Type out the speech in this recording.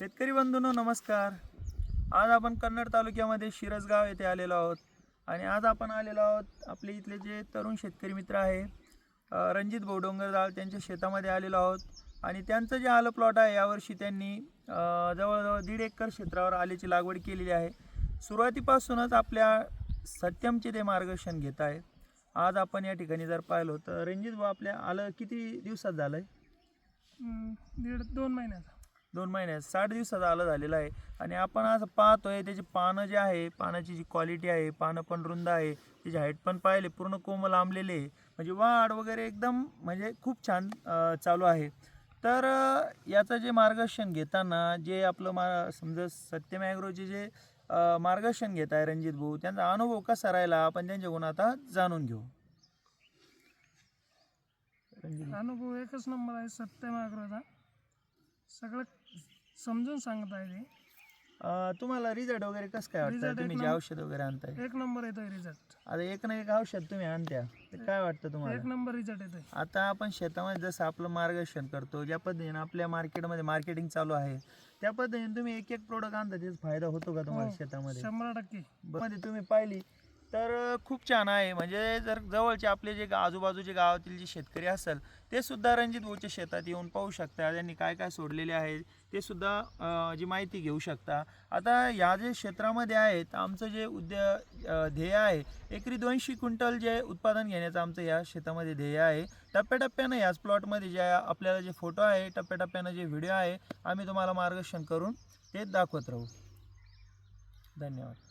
शेतकरी बंधूंनो नमस्कार. आज आपण कन्नड तालुक्यामध्ये शिरसगाव येथे आलेलो आहोत. आणि आज आपण आलेलो आहोत आपले इथले जे तरुण शेतकरी मित्र आहे रणजित भाऊ त्यांच्या शेतामध्ये आलेलो आहोत. आणि त्यांचं जे आलं प्लॉट आहे यावर्षी त्यांनी जवळजवळ दीड एकर क्षेत्रावर आल्याची लागवड केलेली आहे. सुरुवातीपासूनच आपल्या सत्यमचे ते मार्गदर्शन घेत आहे. आज आपण या ठिकाणी जर पाहिलो तर रणजित भाऊ आपल्या आलं किती दिवसात झालं आहे दीड दोन महिन्याचा. दोन महिन्यात. साठ दिवसात आलं झालेलं आहे. आणि आपण आज पाहतोय त्याची पानं जे आहे पानाची जी क्वालिटी आहे पानं पण रुंद आहे. त्याची हाईट पण पाहिले पूर्ण कोमल आंबलेले आहे. म्हणजे वाढ वगैरे एकदम म्हणजे खूप छान चालू आहे. तर याचं जे मार्गदर्शन घेताना जे आपलं मा समजा सत्यम ॲग्रोचे जे मार्गदर्शन घेत आहे रणजित भाऊ त्यांचा अनुभव कसा राहिला? आपण त्यांच्याकडून आता जाणून घेऊ. अनुभव एकच नंबर आहे सत्यम ॲग्रोचा. सगळं समजून सांगत आहे ते. अं, तुम्हाला रिझल्ट वगैरे कसं काय वाटतं Result एक तुम्ही जे नंबर. औषध वगैरे आणताय. एक नंबर येतोय रिझल्ट आता एक ना एक औषध तुम्ही आणत्या. ते काय वाटतं एक तुम्हाला नंबर रिझल्ट येतोय. आता आपण शेतामध्ये जसं आपलं मार्गदर्शन करतो ज्या पद्धतीने आपल्या मार्केटमध्ये मार्केटिंग चालू आहे त्या पद्धतीने तुम्ही एक एक प्रोडक्ट आणता त्याचा फायदा होतो का तुम्हाला हो, शेतामध्ये? शंभर टक्के. मध्ये तुम्ही पाहिली तर खूप छान आहे. म्हणजे जर जवळचे आपले जे आजूबाजूचे गावातील जे शेतकरी असेल ते सुद्धा रणजित भाऊच्या शेतात येऊन पाहू शकता. त्यांनी काय काय सोडलेले आहे ते सुद्धा जी माहिती घेऊ शकता. आता या जे क्षेत्रामध्ये आहेत आमचं जे उद्या ध्येय आहे एकरी दोनशे क्विंटल जे उत्पादन घेण्याचं आमचं या शेतामध्ये ध्येय आहे. टप्प्याटप्प्यानं याच प्लॉटमध्ये जे आपल्याला जे फोटो आहे टप्प्याटप्प्यानं जे व्हिडिओ आहे आम्ही तुम्हाला मार्गदर्शन करून ते दाखवत राहू. धन्यवाद.